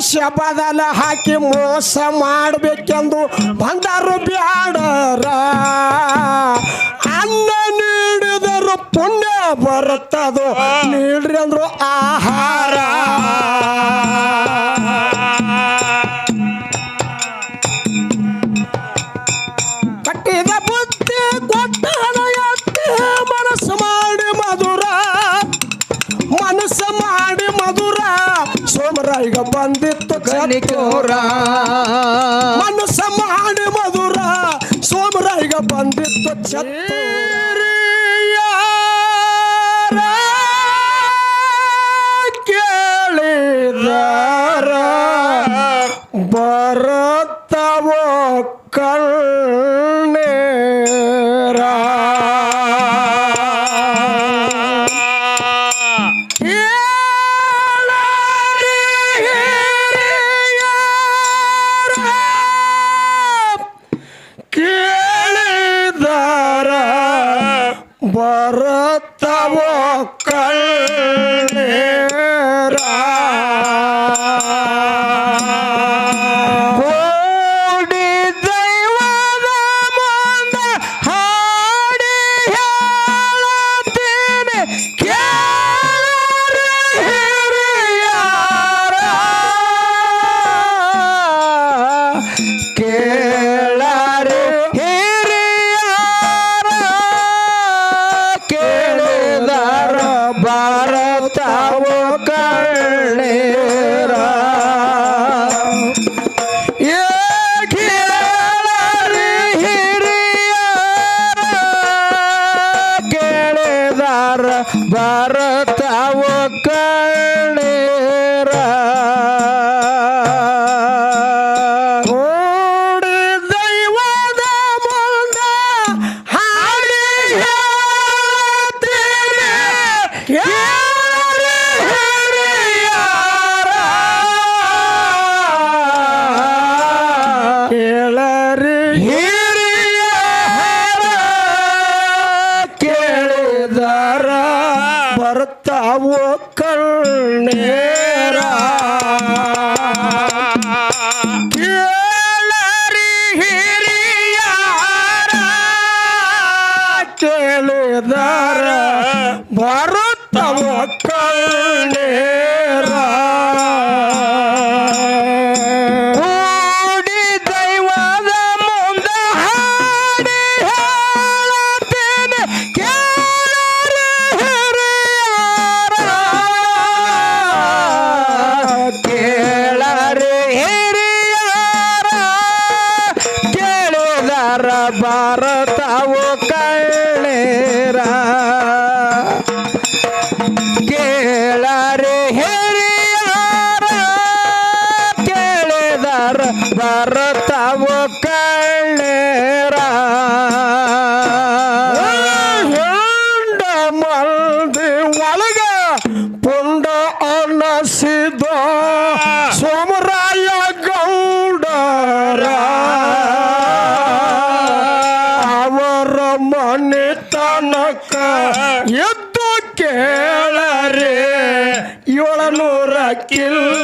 ಶಬದಲ ಹಾಕಿ ಮೋಸ ಮಾಡಬೇಕೆಂದು ಬಂದರು ಬ್ಯಾಡರ. ಅನ್ನ ನೀಡಿದರು ಪುಣ್ಯ ಬರುತ್ತದು? ನೀಡ್ರಿ ಅಂದ್ರು ಆಹಾರ. ಈಗ ಬಂದಿತ್ತು ಕನಿಕೋರ. ಮನಸ್ಸ ಮಾಡಿ ಮಧುರ ಸೋಮರ ಈಗ ಬಂದಿತ್ತು ಚತ್ತರ ಭಾರತ kill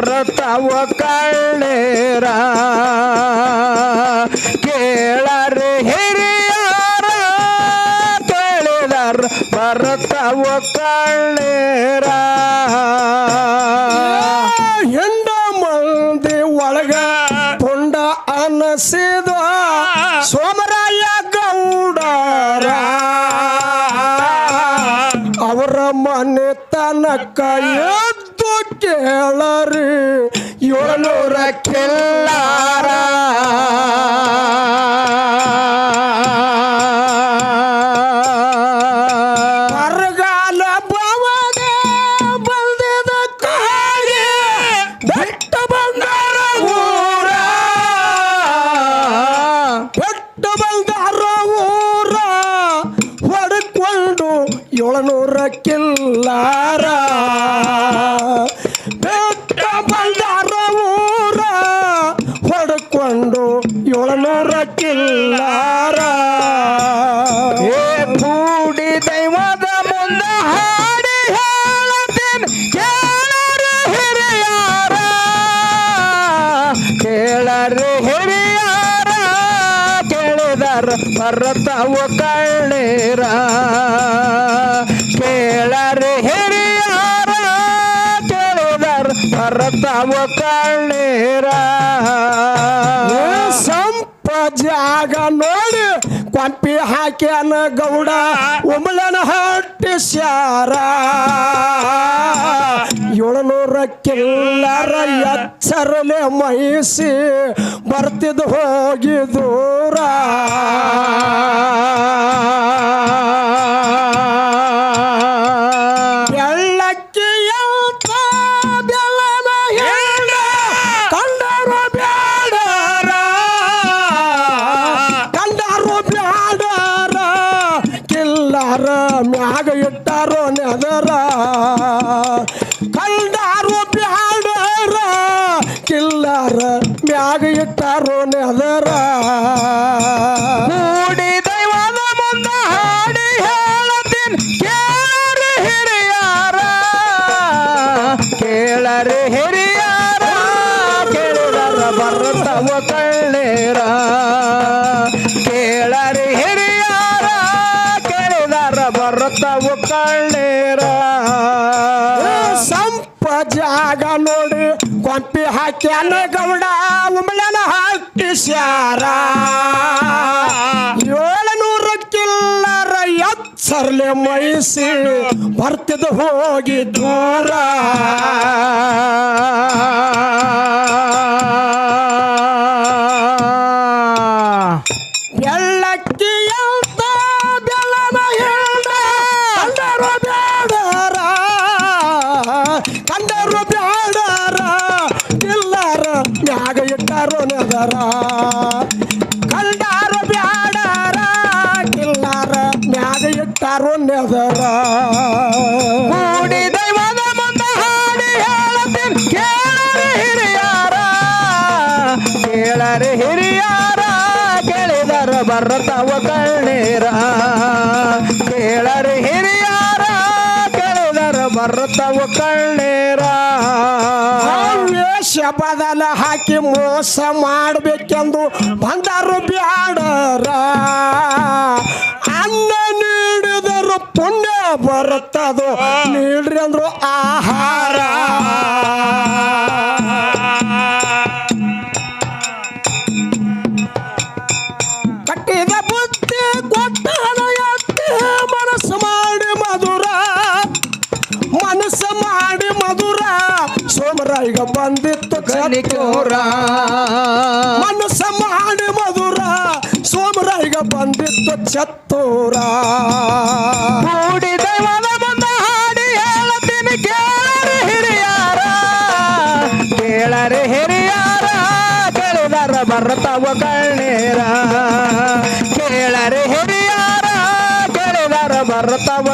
ತಾವ ಕಳ್ಳೇರ. ಕೇಳರೆ ಹಿರಿಯರ, ಕೇಳಿದರ ಬರತಾವ ಕಳ್ಳೇರ. ಹೆಂಡ ಮಂದಿ ಒಳಗ ಪುಂಡ ಅನಸಿದ ಸೋಮರಾಯ ಗೌಡರ. ಅವರ ಮನೆ ತನಕ ಹೊಡ್ಕೊಂಡು ಏಳ್ನೂರ ಕಿಲ್ಲಾರ ಬೆಟ್ಟ ಕೇಳಿದರ ಭರತವ ಕಳ್ಳೇರ. ಕೇಳರು ಹಿರಿಯಾರ ಕೇಳಿದರ ಭರತವ ಕಳ್ಳೇರ. ಸಂಪ ಜಾಗ ನೋಡಿ ಕೊಂಪಿ ಹಾಕ್ಯಾನ ಗೌಡ ಉಮಳನ ಹಟ್ಟಿ ಸ್ಯಾರ. ಏಳುನೂರ ಕಿಲ್ಲರ ಮಹಿಸಿ ಬರ್ತಿದ್ದು ಹೋಗಿ ದೂರ. ಮ್ಯಾಗ ಇಟ್ಟಾರೋ ನೆದರ ಕೊಂಪಿ ಗೌಡ ಉಂಬಳನ ಹಾಕಿ ಶಾರ ಏಳುನೂರ ಕಿಲ್ಲರ ಎಚ್ಚರ್ಲೆ ಮೈಸಿ ಬರ್ತಿದ್ ಹೋಗಿ ದೂರ. ನೆದರ ಕಂಡಾರು ಬ್ಯಾಡಾರ, ಕಿಲ್ಲಾರ ಮ್ಯಾಗ ಇಟ್ಟಾರೋ ಕೂಡಿ ದೈವದ ಮುಂದೆ ಹಾಡಿ ಹೇಳತೀನಿ ಕೇಳರೆ ಹಿರಿಯಾರ. ಕೇಳರೆ ಹಿರಿಯಾರ, ಕೇಳಿದರ ಬರ್ತವ ಕಳ್ಳೀರ ಕೇಳರಿ ಹಿರಿಯಾರ, ಕೇಳಿದರ ಬರ್ತವ ಕಳ್ಳೀರ ಬದಲ ಹಾಕಿ ಮೋಸ ಮಾಡಬೇಕೆಂದು ಬಂದರು ಬ್ಯಾಡರ. ಅನ್ನ ನೀಡಿದರು ಪುಣ್ಯ ಬರುತ್ತದು? ನೀಡ್ರಿ ಅಂದ್ರು ಆಹಾರ. ಸೋಮರಾಯಿಗ ಬಂದಿತ್ತು ಕಲಿಕೋರ ಮನಸ್ಸ ಮಾಡಿ ಮಧುರ ಈಗ ಬಂದಿತ್ತು ಚತ್ತೂರ ಹಾಡಿ ಹೇಳತೀನಿ ಕೇಳರಿ ಹಿರಿಯಾರ. ಕೇಳರಿ ಹಿರಿಯಾರ ಕೇಳಿದರ ಬರ್ತವ ಕಳ್ಳೀರ ಕೇಳರಿ ಹಿರಿಯಾರ ಕೇಳಿದರ ಬರ್ತವ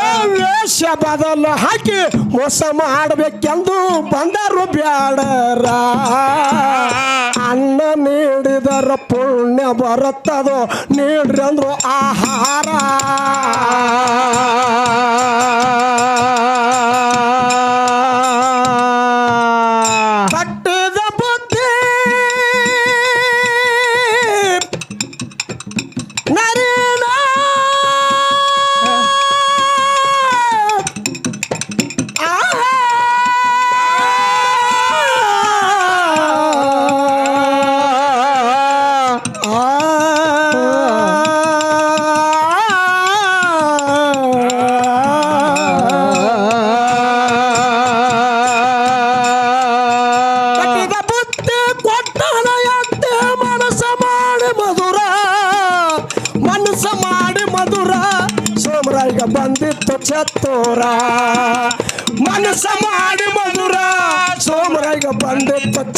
ಏ ವೇಷ ಬದಲು ಹಾಕಿ ಮೋಸ ಮಾಡಬೇಕೆಂದು ಬಂದರು ಬ್ಯಾಡರ. ಅನ್ನ ನೀಡಿದರ ಪುಣ್ಯ ಬರುತ್ತದೋ ನೀಡ್ರಿ ಅಂದ್ರು ಆಹಾರ.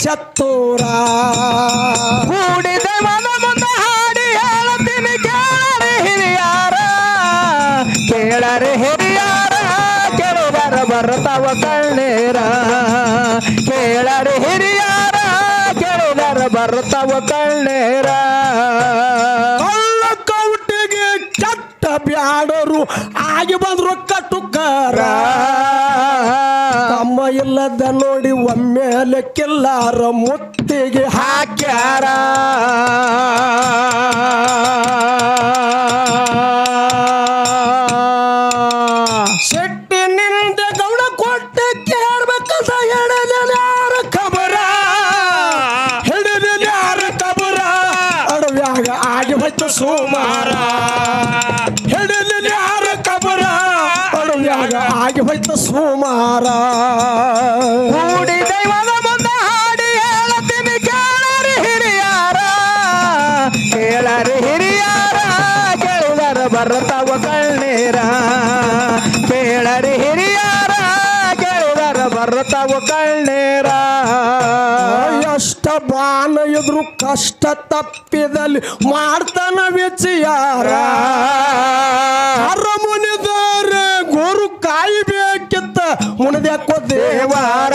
ಚತ್ತೂರ. ಕೂಡಿದ ಮನ ಮುಂದೆ ಹಾಡಿ ಹೇಳತೀನಿ ಕೇಳರೆ ಹಿರಿಯಾರ. ಕೇಳರೆ ಹಿರಿಯಾರ ಕೇಳಿದರ ಬರ್ತಾವ ಕಣ್ಣೀರ. ಕೇಳರೆ ಹಿರಿಯಾರ ಕೇಳಿದರ ಬರ್ತಾವ ಕಣ್ಣೀರ. ಕೌಟಿಗೆ ಚಟ್ಟ ಬ್ಯಾಡರು ಆಗಿ ಬಂದ್ರು ಕಟ್ಟುಕಾರ ಇಲ್ಲದ ನೋಡಿ ಒಮ್ಮೆಲೆ ಕಿಲ್ಲಾರ ಮುತ್ತಿಗೆ ಹಾಕ್ಯಾರ. ಬರ್ತಾವ ಕಣ್ಣೀರ. ಕೇಳರಿ ಹಿರಿಯಾರ, ಕೇಳಿದರ ಬರ್ತಾವ ಕಣ್ಣೀರ. ಎಷ್ಟ ಬಾನ ಕಷ್ಟ ತಪ್ಪಿದಲ್ಲಿ ಮಾಡ್ತಾನ ವಿಚಾರ ಅರಮುನಿದಾರ ಗುರು ಕಾಯ್ಬೇಕಿತ್ತ ಮುನದ್ಯಾಕೋ ದೇವಾರ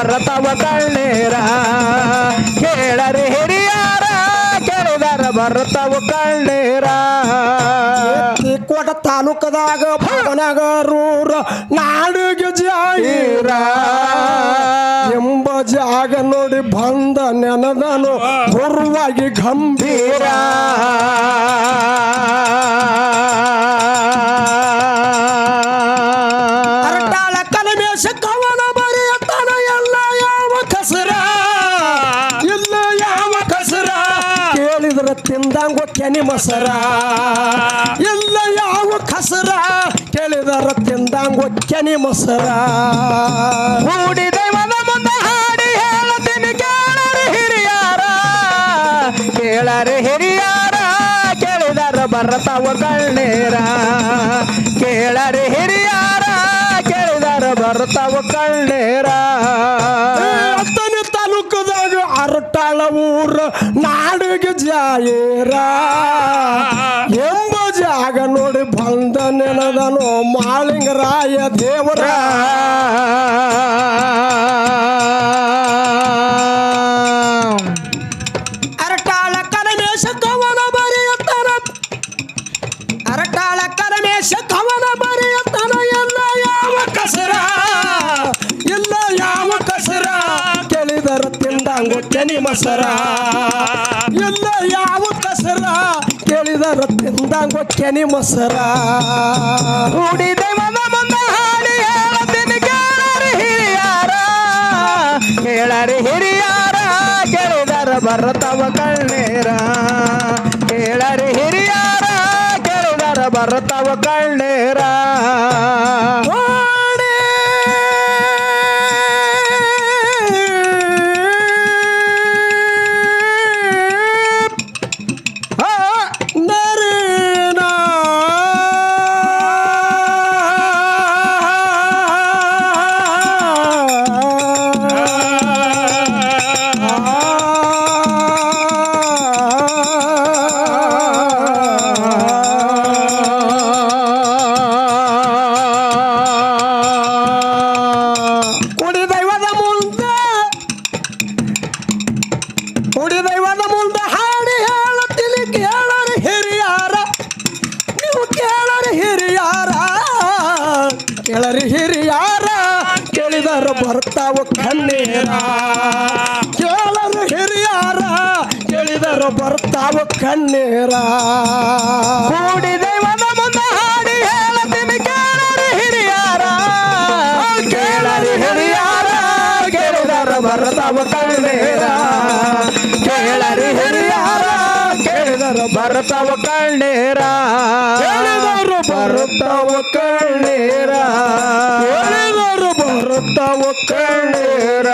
ಬರ್ತಾವ ಕಣ್ಣೀರ. ಕೇಳರೆ ಹಿರಿಯಾರ ಕೇಳಿದರ ಬರ್ತಾವ ಕಣ್ಣೀರ. ಕೋಟ ತಾಲೂಕದಾಗ ಭವನಗರೂರ ನಾಡಿಗೆ ಜಾಹೀರ ಎಂಬ ಜಾಗ ನೋಡಿ ಬಂದ ನೆನದನು ಗುರುವಾಗಿ ಗಂಭೀರ. ತಿಂದಂಗೋ ಕೆನಿ ಮೊಸರ ಇಲ್ಲ ಯಾವ ಕಸರ? ಕೇಳಿದಾರ ತಿಂದಂಗೋ ಕೆನಿ ಮೊಸರ ಕೂಡಿ ದೈವದ ಮುಂದೆ ಹಾಡಿ ಹೇಳತೀನಿ ಕೇಳರೆ ಹಿರಿಯಾರ. ಕೇಳರೆ ಹಿರಿಯಾರ, ಕೇಳಿದರ ಬರತಾವ ಕಣ್ಣೀರ. ಕೇಳರೆ ಹಿರಿಯಾರ, ಕೇಳಿದರ ಬರತಾವ ಕಣ್ಣೀರ. ಊರ ನಾಡಿಗೆ ಜಾಯೇರ. ಎಂಬ ಜಾಗ ನೋಡಿ ಬಂದ ನೆನದನು ಮಾಳಿಂಗರಾಯ ದೇವರ. ತಿಂದಂಗು ಕೆನಿ ಮಸರ ಇಲ್ಲ ಯಾವ ಕಸರ ಕೇಳಿದರ ತಿಂದಂಗು ಕೆನಿ ಮಸರ ಹೂಡಿದೆ ದೈವದ ಮುಂದೆ ಹಾಡಿ ಹೇಳತೀನಿ ಕೇಳರಿ ಹಿರಿಯಾರ. ಕೇಳರಿ ಹಿರಿಯಾರ, ಕೇಳಿದರ ಬರ್ತವ ಕಣ್ಣೀರ. ಕೇಳರಿ ಹಿರಿಯಾರ, ಕೇಳಿದರ ಬರ್ತವ ಕಣ್ಣೀರ. ಕೇಳಿದರ ಬರ್ತಾವ ಕಣ್ಣೀರ. ಕೇಳರು ಹಿರಿಯಾರ, ಕೇಳಿದರ ಬರ್ತಾವ ಕಣ್ಣೀರ. ಕೂಡಿ ದೈವದ ಮುಂದೆ ಹಾಡಿ ಹೇಳತೀನಿ ಕೇಳರಿ ಹಿರಿಯಾರ. ಕೇಳರಿ ಹಿರಿಯಾರ, ಕೇಳಿದರ ಬರ್ತಾವ ಕಣ್ಣೀರ. ಕೇಳರಿ ಹಿರಿಯಾರ ಬರ್ತಾವ ಕಣ್ಣೇರ. ಬರ್ತಾವ ಕಣ್ಣೇರ. ಕಣ್ಣೇರ ಕಣ್ಣೀರ.